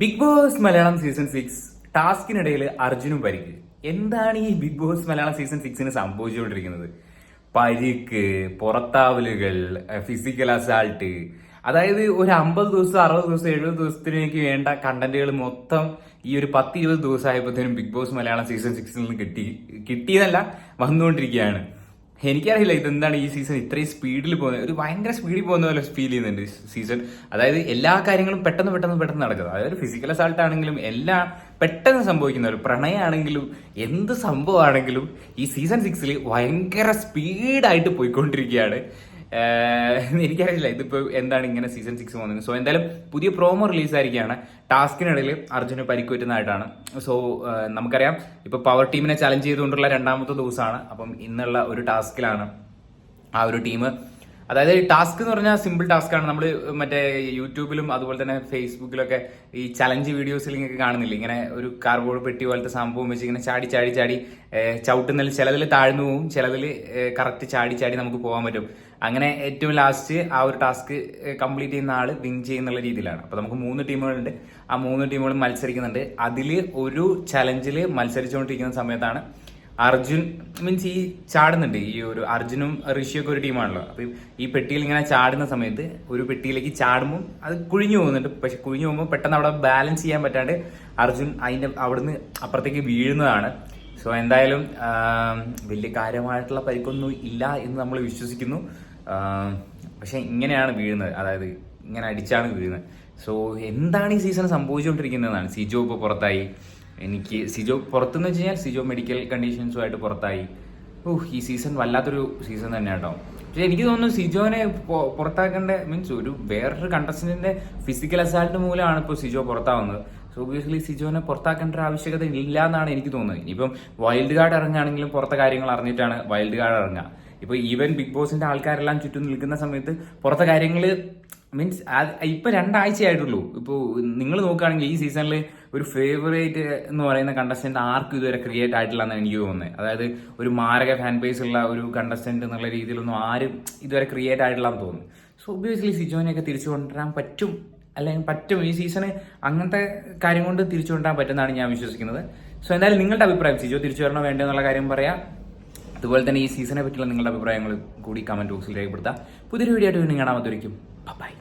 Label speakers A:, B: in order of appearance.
A: Big Boss Malayalam season six ടാസ്കിനിടയിൽ അർജുനും പരിക്ക്. എന്താണ് ഈ ബിഗ് ബോസ് മലയാളം സീസൺ സിക്സിന് സംഭവിച്ചുകൊണ്ടിരിക്കുന്നത്? പരിക്ക് പുറത്താവലുകൾ ഫിസിക്കൽ അസാൾട്ട് അതായത് ഒരു അമ്പത് ദിവസം അറുപത് ദിവസം എഴുപത് ദിവസത്തിനേക്ക് വേണ്ട കണ്ടന്റുകൾ മൊത്തം ഈ ഒരു പത്ത് ഇരുപത് ദിവസമായപ്പോഴത്തേനും ബിഗ് ബോസ് മലയാളം സീസൺ സിക്സിൽ നിന്ന് കിട്ടി കിട്ടിയതല്ല വന്നുകൊണ്ടിരിക്കുകയാണ്. എനിക്കറിയില്ല ഇതെന്താണ് ഈ സീസൺ ഇത്രയും സ്പീഡിൽ പോകുന്നത്. ഒരു ഭയങ്കര സ്പീഡിൽ പോകുന്ന പോലെ ഫീൽ ചെയ്യുന്നുണ്ട് സീസൺ അതായത് എല്ലാ കാര്യങ്ങളും പെട്ടെന്ന് പെട്ടെന്ന് പെട്ടെന്ന് നടക്കുന്നത്. അതായത് ഫിസിക്കൽ അസാൾട്ട് ആണെങ്കിലും എല്ലാം പെട്ടെന്ന് സംഭവിക്കുന്ന ഒരു പ്രണയമാണെങ്കിലും എന്ത് സംഭവമാണെങ്കിലും ഈ സീസൺ സിക്സിൽ ഭയങ്കര സ്പീഡായിട്ട് പോയിക്കൊണ്ടിരിക്കുകയാണ്. എനിക്കറിയില്ല. ഇതിപ്പോ എന്താണ് ഇങ്ങനെ സീസൺ സിക്സ് പോകുന്നത്. സോ എന്തായാലും പുതിയ പ്രോമോ റിലീസ് ആയിരിക്കുകയാണ് ടാസ്കിനിടയിൽ അർജുന് പരിക്കുറ്റുന്നതായിട്ടാണ്. സോ നമുക്കറിയാം. ഇപ്പൊ പവർ ടീമിനെ ചലഞ്ച് ചെയ്തുകൊണ്ടുള്ള രണ്ടാമത്തെ ദിവസമാണ്. അപ്പം ഇന്നുള്ള ഒരു ടാസ്കിലാണ് ആ ഒരു ടീം അതായത് ടാസ്ക് എന്ന് പറഞ്ഞാൽ സിമ്പിൾ ടാസ്ക് ആണ്. നമ്മൾ മറ്റേ യൂട്യൂബിലും അതുപോലെ തന്നെ ഫേസ്ബുക്കിലൊക്കെ ഈ ചലഞ്ച് ഇങ്ങനെ കാണുന്നില്ല? ഇങ്ങനെ ഒരു കാർബോർഡ് പെട്ടി പോലത്തെ സംഭവം വെച്ച് ഇങ്ങനെ ചാടി ചാടി ചാടി ചവിട്ടുന്നതിൽ ചിലതിൽ താഴ്ന്നു പോവും ചിലതിൽ കറക്റ്റ് ചാടി ചാടി നമുക്ക് പോകാൻ പറ്റും. അങ്ങനെ ഏറ്റവും ലാസ്റ്റ് ആ ഒരു ടാസ്ക് കംപ്ലീറ്റ് ചെയ്യുന്ന ആൾ വിൻ ചെയ്യുന്നുള്ള രീതിയിലാണ്. അപ്പോൾ നമുക്ക് മൂന്ന് ടീമുകളുണ്ട്. ആ മൂന്ന് ടീമുകളും മത്സരിക്കുന്നുണ്ട്. അതിൽ ഒരു ചലഞ്ചിൽ മത്സരിച്ചുകൊണ്ടിരിക്കുന്ന സമയത്താണ് അർജുൻ മീൻസ് ഈ ചാടുന്നുണ്ട്. ഈ ഒരു അർജുനും ഋഷിയൊക്കെ ഒരു ടീമാണല്ലോ. അപ്പൊ ഈ പെട്ടിയിൽ ഇങ്ങനെ ചാടുന്ന സമയത്ത് ഒരു പെട്ടിയിലേക്ക് ചാടുമ്പോൾ അത് കുഴിഞ്ഞു പോകുന്നുണ്ട്. പക്ഷെ കുഴിഞ്ഞു പോകുമ്പോൾ പെട്ടെന്ന് അവിടെ ബാലൻസ് ചെയ്യാൻ പറ്റാണ്ട് അർജുൻ അതിന്റെ അവിടുന്ന് അപ്പുറത്തേക്ക് വീഴുന്നതാണ്. സോ എന്തായാലും വലിയ കാര്യമായിട്ടുള്ള പരിക്കൊന്നും ഇല്ല എന്ന് നമ്മൾ വിശ്വസിക്കുന്നു. പക്ഷെ ഇങ്ങനെയാണ് വീഴുന്നത്. അതായത് ഇങ്ങനെ അടിച്ചാണ് വീഴുന്നത്. സോ എന്താണ് ഈ സീസൺ സംഭവിച്ചുകൊണ്ടിരിക്കുന്നതെന്നാണ്. സിജോ ഇപ്പോൾ പുറത്തായി. എനിക്ക് സിജോ പുറത്തെന്ന് വെച്ച് കഴിഞ്ഞാൽ സിജോ മെഡിക്കൽ കണ്ടീഷൻസുമായിട്ട് പുറത്തായി. ഓഹ് ഈ സീസൺ വല്ലാത്തൊരു സീസൺ തന്നെ കേട്ടോ പക്ഷെ എനിക്ക് തോന്നുന്നു സിജോനെ പുറത്താക്കേണ്ട മീൻസ് ഒരു വേറൊരു കണ്ടസ്റ്റന്റിന്റെ ഫിസിക്കൽ അസാൾട്ട് മൂലമാണ് ഇപ്പോൾ സിജോ പുറത്താവുന്നത്. സോ ഒബിയസ്ലി സിജോനെ പുറത്താക്കേണ്ട ഒരു ആവശ്യകത ഇല്ല എന്നാണ് എനിക്ക് തോന്നുന്നത്. ഇനിയിപ്പം വൈൽഡ് കാർഡ് ഇറങ്ങുകയാണെങ്കിലും പുറത്തെ കാര്യങ്ങൾ അറിഞ്ഞിട്ടാണ് വൈൽഡ് കാർഡ് ഇറങ്ങുക. ഇപ്പൊ ഈവൻ ബിഗ് ബോസിന്റെ ആൾക്കാരെല്ലാം ചുറ്റും നിൽക്കുന്ന സമയത്ത് പുറത്തെ കാര്യങ്ങൾ മീൻസ് ഇപ്പൊ രണ്ടാഴ്ചയായിട്ടുള്ളൂ ഇപ്പോൾ നിങ്ങൾ നോക്കുകയാണെങ്കിൽ ഈ സീസണിൽ ഒരു ഫേവറേറ്റ് എന്ന് പറയുന്ന കണ്ടസ്റ്റന്റ് ആർക്കും ഇതുവരെ ക്രിയേറ്റ് ആയിട്ടില്ല എന്നാണ് എനിക്ക് തോന്നുന്നത്. അതായത് ഒരു മാരക ഫാൻ ബേസ് ഉള്ള ഒരു കണ്ടസ്റ്റന്റ് എന്നുള്ള രീതിയിലൊന്നും ആരും ഇതുവരെ ക്രിയേറ്റ് ആയിട്ടില്ല എന്ന് തോന്നുന്നു. സോ ഒബിയസ്ലി സിജോനെയൊക്കെ തിരിച്ചു കൊണ്ടുവരാൻ പറ്റും. അല്ലെങ്കിൽ പറ്റും. ഈ സീസണ് അങ്ങനത്തെ കാര്യം കൊണ്ട് തിരിച്ചു കൊണ്ടുവരാൻ പറ്റുന്നതാണ് ഞാൻ വിശ്വസിക്കുന്നത്. സോ എന്തായാലും നിങ്ങളുടെ അഭിപ്രായം സിജോ തിരിച്ചു വരണോ വേണ്ടോ എന്നുള്ള കാര്യം പറയാം. അതുപോലെ തന്നെ ഈ സീസണെ പറ്റിയുള്ള നിങ്ങളുടെ അഭിപ്രായങ്ങൾ കൂടി കമന്റ് ബോക്സിൽ രേഖപ്പെടുത്താം. പുതിയൊരു വീഡിയോ ആയിട്ട് വീണ്ടും കാണാൻ ബൈ